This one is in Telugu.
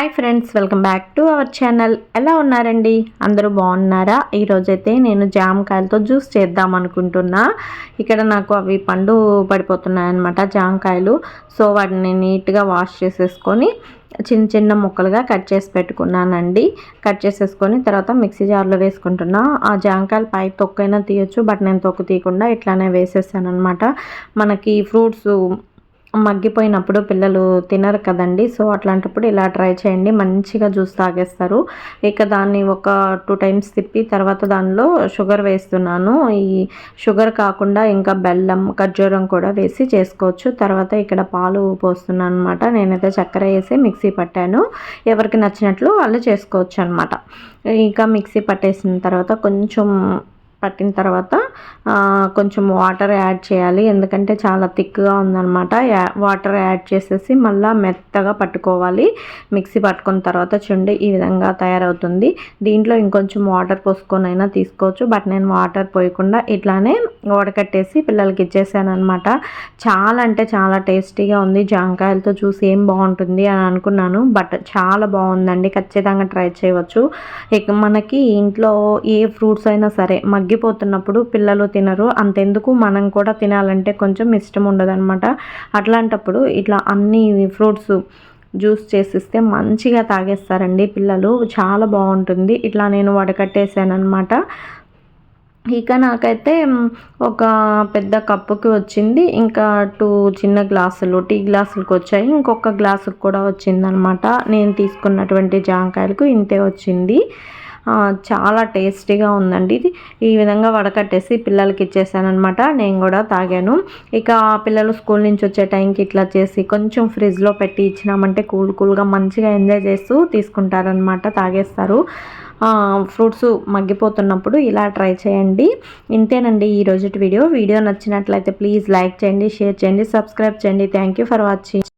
Hi friends welcome back to our channel. ఎలా ఉన్నారండి? అందరూ బాగున్నారా? ఈరోజైతే నేను జామకాయలతో జ్యూస్ చేద్దాం అనుకుంటున్నా. ఇక్కడ నాకు అవి పండు పడిపోతున్నాయి అనమాట జామకాయలు. సో వాటిని నీట్గా వాష్ చేసేసుకొని చిన్న చిన్న ముక్కలుగా కట్ చేసి పెట్టుకున్నానండి. కట్ చేసేసుకొని తర్వాత మిక్సీ జార్లో వేసుకుంటున్నా. ఆ జామకాయలు పై తొక్కైనా తీయచ్చు బట్ నేను తొక్కు తీయకుండా ఇట్లానే వేసేసాను అనమాట మనకి ఫ్రూట్స్ మగ్గిపోయినప్పుడు పిల్లలు తినరు కదండి. సో అట్లాంటప్పుడు ఇలా ట్రై చేయండి. మంచిగా జ్యూస్ తాగేస్తారు. ఇక దాన్ని ఒక టూ టైమ్స్ తిప్పి తర్వాత దానిలో షుగర్ వేస్తున్నాను. ఈ షుగర్ కాకుండా ఇంకా బెల్లం ఖర్జూరం కూడా వేసి చేసుకోవచ్చు. తర్వాత ఇక్కడ పాలు పోస్తున్నాను అనమాట నేనైతే చక్కెర వేసి మిక్సీ పట్టాను. ఎవరికి నచ్చినట్లు వాళ్ళు చేసుకోవచ్చు అనమాట ఇంకా మిక్సీ పట్టేసిన తర్వాత కొంచెం పట్టిన తర్వాత కొంచెం వాటర్ యాడ్ చేయాలి. ఎందుకంటే చాలా థిక్గా ఉందనమాట వాటర్ యాడ్ చేసేసి మళ్ళీ మెత్తగా పట్టుకోవాలి. మిక్సీ పట్టుకున్న తర్వాత చుండి ఈ విధంగా తయారవుతుంది. దీంట్లో ఇంకొంచెం వాటర్ పోసుకొని అయినా తీసుకోవచ్చు. బట్ నేను వాటర్ పోయకుండా ఇట్లానే వడకట్టేసి పిల్లలకి ఇచ్చేసాను అనమాట చాలా అంటే చాలా టేస్టీగా ఉంది. జాంకాయలతో చూసి ఏం బాగుంటుంది అని అనుకున్నాను. బట్ చాలా బాగుందండి. ఖచ్చితంగా ట్రై చేయవచ్చు. ఇక మనకి ఇంట్లో ఏ ఫ్రూట్స్ అయినా సరే మగ్గిపోతున్నప్పుడు పిల్లలు తినరు. అంతెందుకు మనం కూడా తినాలంటే కొంచెం ఇష్టం ఉండదన్నమాట. అట్లాంటప్పుడు ఇట్లా అన్ని ఫ్రూట్స్ జ్యూస్ చేసిస్తే మంచిగా తాగేస్తారండి పిల్లలు. చాలా బాగుంటుంది. ఇట్లా నేను వడకట్టేసాను అనమాట ఇక నాకైతే ఒక పెద్ద కప్పుకి వచ్చింది. ఇంకా టూ చిన్న గ్లాసులు టీ గ్లాసులకు వచ్చాయి. ఇంకొక గ్లాసుకు కూడా వచ్చిందనమాట. నేను తీసుకున్నటువంటి జాంకాయలకు ఇంతే వచ్చింది. చాలా టేస్టీగా ఉందండి ఇది. ఈ విధంగా వడకట్టేసి పిల్లలకి ఇచ్చేసానమాట నేను కూడా తాగాను. ఇక పిల్లలు స్కూల్ నుంచి వచ్చే టైంకి ఇట్లా చేసి కొంచెం ఫ్రిడ్జ్లో పెట్టి ఇచ్చినామంటే కూల్ కూల్గా మంచిగా ఎంజాయ్ చేస్తూ తీసుకుంటారనమాట తాగేస్తారు. ఫ్రూట్స్ మగ్గిపోతున్నప్పుడు ఇలా ట్రై చేయండి. ఇంతేనండి ఈ రోజు వీడియో. వీడియో నచ్చినట్లయితే ప్లీజ్ లైక్ చేయండి షేర్ చేయండి సబ్స్క్రైబ్ చేయండి. Thank you for watching.